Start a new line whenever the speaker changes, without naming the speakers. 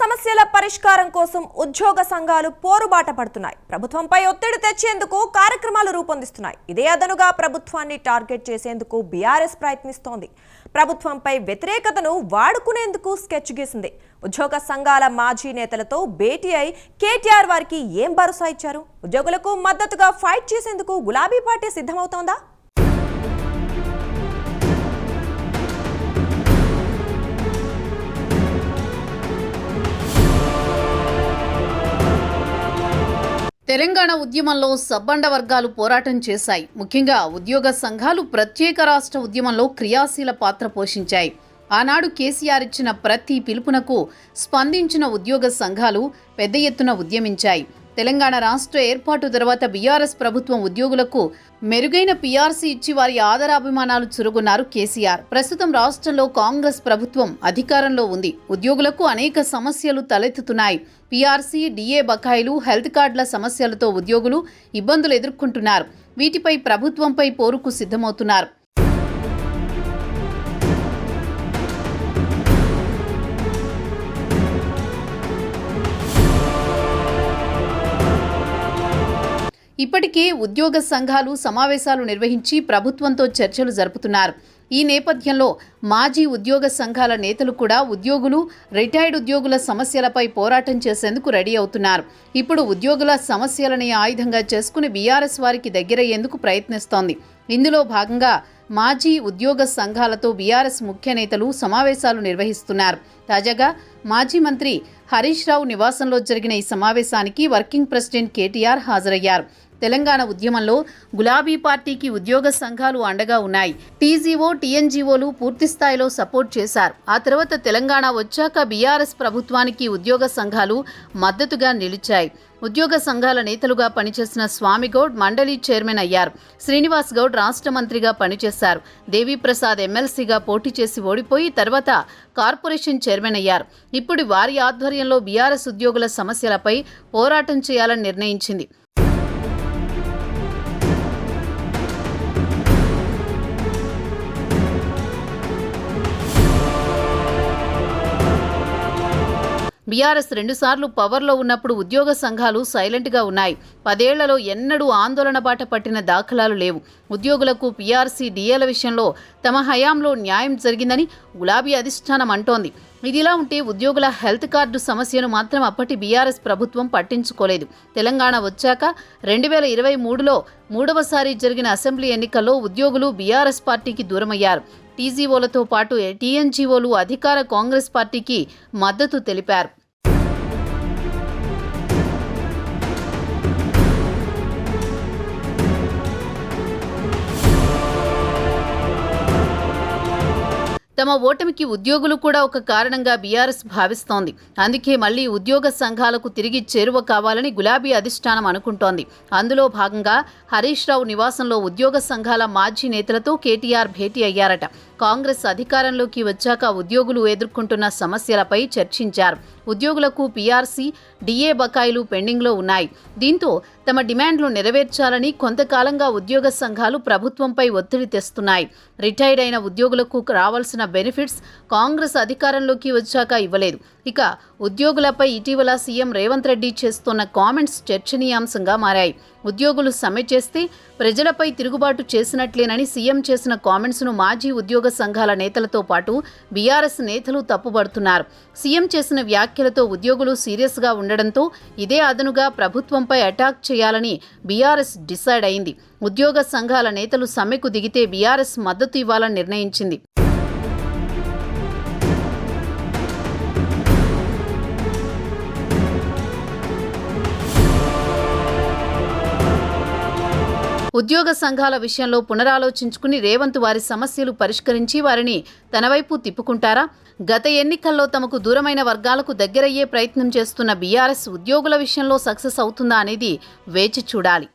సమస్యల పరిష్కారం కోసం ఉద్యోగ సంఘాలు పోరుబాట పడుతున్నాయి. ప్రభుత్వంపై ఒత్తిడి తెచ్చేందుకు కార్యక్రమాలు రూపొందిస్తున్నాయి. ఇదే అదనుగా ప్రభుత్వాన్ని టార్గెట్ చేసేందుకు బీఆర్ఎస్ ప్రయత్నిస్తోంది. ప్రభుత్వంపై వ్యతిరేకతను వాడుకునేందుకు స్కెచ్ గీసింది. ఉద్యోగ సంఘాల మాజీ నేతలతో భేటీ అయి కేటీఆర్ వారికి ఏం భరోసా ఇచ్చారు? ఉద్యోగులకు మద్దతుగా ఫైట్ చేసేందుకు గులాబీ పార్టీ సిద్ధమవుతోందా?
తెలంగాణ ఉద్యమంలో సబ్బండ వర్గాలు పోరాటం చేశాయి. ముఖ్యంగా ఉద్యోగ సంఘాలు ప్రత్యేక రాష్ట్ర ఉద్యమంలో క్రియాశీల పాత్ర పోషించాయి. ఆనాడు కేసీఆర్ ఇచ్చిన ప్రతి పిలుపునకు స్పందించిన ఉద్యోగ సంఘాలు పెద్ద ఎత్తున ఉద్యమించాయి. తెలంగాణ రాష్ట్ర ఏర్పాటు తర్వాత బీఆర్ఎస్ ప్రభుత్వం ఉద్యోగులకు మెరుగైన పీఆర్సీ ఇచ్చి వారి ఆదరాభిమానాలు చురుగున్నారు కేసీఆర్. ప్రస్తుతం రాష్ట్రంలో కాంగ్రెస్ ప్రభుత్వం అధికారంలో ఉంది. ఉద్యోగులకు అనేక సమస్యలు తలెత్తుతున్నాయి. పీఆర్సీ డిఏ బకాయిలు హెల్త్ కార్డుల సమస్యలతో ఉద్యోగులు ఇబ్బందులు ఎదుర్కొంటున్నారు. వీటిపై ప్రభుత్వంపై పోరుకు సిద్ధమవుతున్నారు. ఇప్పటికే ఉద్యోగ సంఘాలు సమావేశాలు నిర్వహించి ప్రభుత్వంతో చర్చలు జరుపుతున్నారు. ఈ నేపథ్యంలో మాజీ ఉద్యోగ సంఘాల నేతలు కూడా ఉద్యోగులు రిటైర్డ్ ఉద్యోగుల సమస్యలపై పోరాటం చేసేందుకు రెడీ అవుతున్నారు. ఇప్పుడు ఉద్యోగుల సమస్యలని ఆయుధంగా చేసుకుని బీఆర్ఎస్ వారికి దగ్గరయ్యేందుకు ప్రయత్నిస్తోంది. ఇందులో భాగంగా మాజీ ఉద్యోగ సంఘాలతో బీఆర్ఎస్ ముఖ్య నేతలు సమావేశాలు నిర్వహిస్తున్నారు. తాజాగా మాజీ మంత్రి హరీష్ రావు నివాసంలో జరిగిన ఈ సమావేశానికి వర్కింగ్ ప్రెసిడెంట్ కేటీఆర్ హాజరయ్యారు. తెలంగాణ ఉద్యమంలో గులాబీ పార్టీకి ఉద్యోగ సంఘాలు అండగా ఉన్నాయి. టీజీఓ టీఎన్జీఓలు పూర్తిస్థాయిలో సపోర్ట్ చేశారు. ఆ తర్వాత తెలంగాణ వచ్చాక బీఆర్ఎస్ ప్రభుత్వానికి ఉద్యోగ సంఘాలు మద్దతుగా నిలిచాయి. ఉద్యోగ సంఘాల నేతలుగా పనిచేసిన స్వామిగౌడ్ మండలి చైర్మన్ అయ్యారు. శ్రీనివాస్ గౌడ్ రాష్ట్ర మంత్రిగా పనిచేశారు. దేవీప్రసాద్ ఎమ్మెల్సీగా పోటీ చేసి ఓడిపోయి తర్వాత కార్పొరేషన్ చైర్మన్ అయ్యారు. ఇప్పుడు వారి ఆధ్వర్యంలో బీఆర్ఎస్ ఉద్యోగుల సమస్యలపై పోరాటం చేయాలని నిర్ణయించింది. బీఆర్ఎస్ రెండుసార్లు పవర్లో ఉన్నప్పుడు ఉద్యోగ సంఘాలు సైలెంట్గా ఉన్నాయి. పదేళ్ళలో ఎన్నడూ ఆందోళన బాట పట్టిన దాఖలాలు లేవు. ఉద్యోగులకు పీఆర్సీ డిఏల విషయంలో తమ హయాంలో న్యాయం జరిగిందని గులాబీ అధిష్టానం అంటోంది. ఇదిలా ఉంటే ఉద్యోగుల హెల్త్ కార్డు సమస్యను మాత్రం అప్పటి బీఆర్ఎస్ ప్రభుత్వం పట్టించుకోలేదు. తెలంగాణ వచ్చాక రెండు వేల ఇరవై మూడులో మూడవసారి జరిగిన అసెంబ్లీ ఎన్నికల్లో ఉద్యోగులు బీఆర్ఎస్ పార్టీకి దూరమయ్యారు. టీజీఓలతో పాటు టీఎన్జీఓలు అధికార కాంగ్రెస్ పార్టీకి మద్దతు తెలిపారు. తమ ఓటమికి ఉద్యోగులు కూడా ఒక కారణంగా బీఆర్ఎస్ భావిస్తోంది. అందుకే మళ్ళీ ఉద్యోగ సంఘాలకు తిరిగి చేరువ కావాలని గులాబీ అధిష్టానం అనుకుంటోంది. అందులో భాగంగా హరీష్ రావు నివాసంలో ఉద్యోగ సంఘాల మాజీ నేతలతో కేటీఆర్ భేటీ అయ్యారట. కాంగ్రెస్ అధికారంలోకి వచ్చాక ఉద్యోగులు ఎదుర్కొంటున్న సమస్యలపై చర్చించారు. ఉద్యోగులకు పీఆర్సీ డిఏ బకాయిలు పెండింగ్లో ఉన్నాయి. దీంతో తమ డిమాండ్లు నెరవేర్చాలని కొంతకాలంగా ఉద్యోగ సంఘాలు ప్రభుత్వంపై ఒత్తిడి తెస్తున్నాయి. రిటైర్డ్ అయిన ఉద్యోగులకు రావాల్సిన బెనిఫిట్స్ కాంగ్రెస్ అధికారంలోకి వచ్చాక ఇవ్వలేదు. ఇక ఉద్యోగులపై ఇటీవల సీఎం రేవంత్ రెడ్డి చేస్తున్న కామెంట్స్ చర్చనీయాంశంగా మారాయి. ఉద్యోగులు సమ్మె చేస్తే ప్రజలపై తిరుగుబాటు చేసినట్లేనని సీఎం చేసిన కామెంట్స్ను మాజీ ఉద్యోగ సంఘాల నేతలతో పాటు బీఆర్ఎస్ నేతలు తప్పుబడుతున్నారు. సీఎం చేసిన వ్యాఖ్యలతో ఉద్యోగులు సీరియస్గా ఉండడంతో ఇదే అదనుగా ప్రభుత్వంపై అటాక్ చేయాలని బీఆర్ఎస్ డిసైడ్ అయింది. ఉద్యోగ సంఘాల నేతలు సమ్మెకు దిగితే బీఆర్ఎస్ మద్దతు ఇవ్వాలని నిర్ణయించింది. ఉద్యోగ సంఘాల విషయంలో పునరాలోచించుకుని రేవంత్ వారి సమస్యలు పరిష్కరించి వారిని తన వైపు తిప్పుకుంటారా? గత ఎన్నికల్లో తమకు దూరమైన వర్గాలకు దగ్గరయ్యే ప్రయత్నం చేస్తున్న బీఆర్ఎస్ ఉద్యోగుల విషయంలో సక్సెస్ అవుతుందా అనేది వేచి చూడాలి.